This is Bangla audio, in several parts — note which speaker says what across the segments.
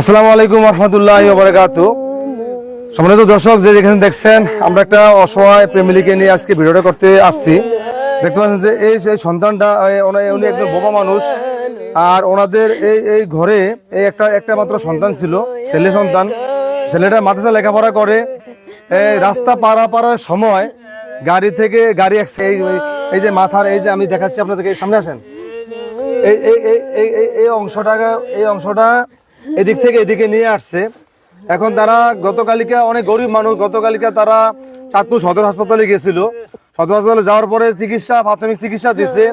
Speaker 1: আসসালামু আলাইকুম রহমতুল্লাহ বারাকাতু। সম্মানিত দর্শক, যে যেখানে দেখছেন, আমরা একটা অসহায় ফ্যামিলিকে নিয়ে আজকে ভিডিওটা করতে আসছি। দেখতে পাচ্ছেন যে এই সেই সন্তানটা উনি একজন বোবা মানুষ, আর ওনাদের এই এই ঘরে এই একটা একটা মাত্র সন্তান ছিল, ছেলে সন্তান। ছেলেটা মাদ্রাসা লেখাপড়া করে রাস্তা পারা পারার সময় গাড়ি থেকে গাড়ি এই যে মাথার, এই যে আমি দেখাচ্ছি আপনাদেরকে সামনে আসেন। এই এই এই এই অংশটা এই অংশটা এদিক থেকে এদিকে নিয়ে আসছে। এখন তারা গতকালিকা অনেক গরিব মানুষ, গতকালিকা তারা চাঁদপুর সদর হাসপাতালে গেছিল সদর হাসপাতালে যাওয়ার পরে চিকিৎসা, প্রাথমিক চিকিৎসা দিছে।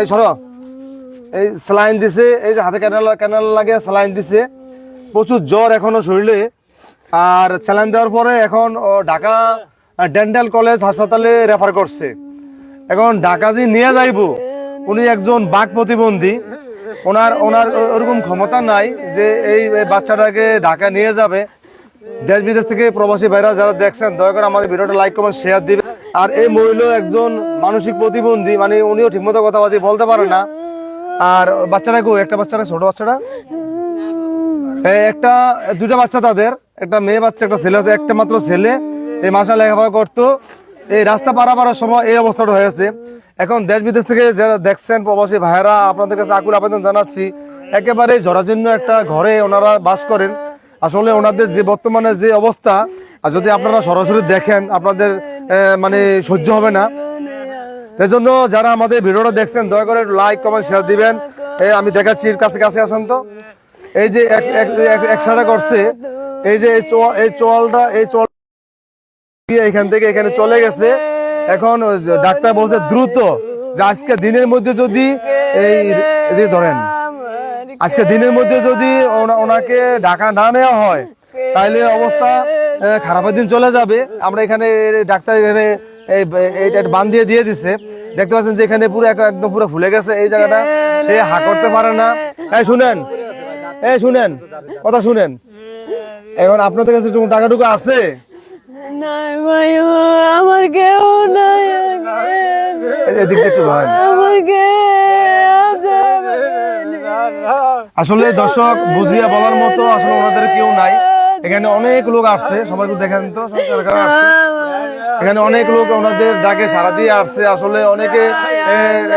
Speaker 1: এই সর, এই স্যালাইন দিছে, এই যে হাতে ক্যানাল ক্যানাল লাগে স্যালাইন দিছে। প্রচুর জ্বর এখনও শরীরে। আর স্যালাইন দেওয়ার পরে এখন ঢাকা ডেন্টাল কলেজ হাসপাতালে রেফার করছে। এখন ঢাকা যে নিয়ে যাইব, উনি একজন বাক প্রতিবন্ধী। ওনার ওনার ওরকম ক্ষমতা নাই যে এই বাচ্চাটাকে ঢাকা নিয়ে যাবে। দেশ বিদেশ থেকে প্রবাসী ভাইরা যারা দেখছেন, দয়া করে আমাদের ভিডিওটা লাইক কমেন্ট শেয়ার দিবে আর এই মহিলা একজন মানসিক প্রতিবন্ধী মানে উনিও ঠিকমতো কথাবার্তা বলতে পারে না। আর বাচ্চাটা কো একটা বাচ্চাটা, ছোট বাচ্চাটা? একটা দুটা বাচ্চা তাদের। একটা মেয়ে বাচ্চা, একটা ছেলে আছে, একটা মাত্র ছেলে। এই মাসা লেখাপড়া করতো। এই রাস্তা পারা পারার সময় এই অবস্থাটা হয়েছে। এখন দেশ বিদেশ থেকে যারা দেখছেন প্রবাসী ভাইয়েরা, আপনাদের কাছে আকুল আবেদন জানাচ্ছি, একেবারে জরাজীর্ণ একটা ঘরে ওনারা বাস করেন। আসলে ওনাদের যে বর্তমানে যে অবস্থা, আর যদি আপনারা সরাসরি দেখেন, আপনাদের মানে সহ্য হবে না। এই জন্য যারা আমাদের ভিডিওটা দেখছেন, দয়া করে লাইক কমেন্ট শেয়ার দিবেন। আমি দেখাচ্ছি, কাছে কাছে আসেন তো। এই যে এক- এক- এক- একসাথে করছে, এই যে এই চোয়ালটা, এই চোয়াল এখান থেকে এখানে চলে গেছে। এখন ডাক্তার বলছে দ্রুত আজকে দিনের মধ্যে যদি এই ধরেন, আজকে দিনের মধ্যে যদি ওনা- ওনাকে ঢাকা না নেওয়া হয়, তাহলে অবস্থা খারাপের দিন চলে যাবে। আমরা এখানে ডাক্তার এখানে এই এইটা বান দিয়ে দিয়ে দিচ্ছে দেখতে পাচ্ছেন যে এখানে পুরো একদম পুরো ফুলে গেছে। এই জায়গাটা সে হা করতে পারে না। এই শুনেন এই শুনেন, কথা শুনেন। এখন আপনাদের কাছে টাকাটুকু আছে?
Speaker 2: নাই ভাই আমার কেউ নাই
Speaker 1: আসলে দর্শক বুঝিয়া বলার মতো আসলে ওনাদের কেউ নাই। এখানে অনেক লোক আসছে সবাই একটু দেখেন তো আসছে। এখানে অনেক লোক ওনাদের ডাকে সারা দিয়ে আসছে। আসলে অনেকে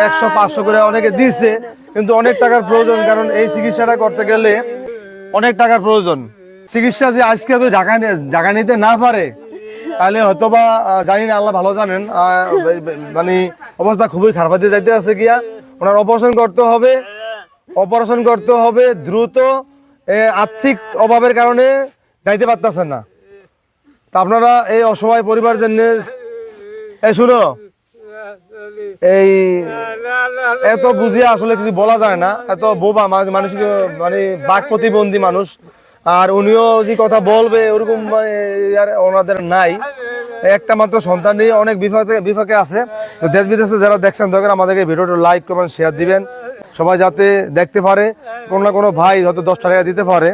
Speaker 1: একশো পাঁচশো করে অনেকে দিছে কিন্তু অনেক টাকার প্রয়োজন কারণ এই চিকিৎসাটা করতে গেলে অনেক টাকার প্রয়োজন। চিকিৎসা যে আজকে ঢাকা ঢাকা নিতে না পারে তাহলে হয়তো বা জানি না, আল্লাহ ভালো জানেন। মানে অবস্থা খুবই খারাপ দিয়ে যাইতে আছে গিয়া। ওনার অপারেশন করতে হবে। অপারেশন করতে হবে দ্রুত। আর্থিক অভাবের কারণে যাইতে পারতেছেন না। তা আপনারা এই অসহায় পরিবার জন্য এই শুনো। এই, এত বুঝিয়ে আসলে কিছু বলা যায় না। এত বোবা মানুষ মানে বাক প্রতিবন্ধী মানুষ। আর উনিও যে কথা বলবে, ওরকম মানে ওনাদের নাই। একটা মাত্র সন্তান নিয়ে অনেক বিভাগে বিভাগে আছে। দেশ বিদেশে যারা দেখছেন, দরকার আমাদেরকে ভিডিওটা লাইক কমেন্ট শেয়ার দিবেন। সবাই যাতে দেখতে পারে, কোনো না কোনো ভাই হয়তো দশ টাকা দিতে পারে।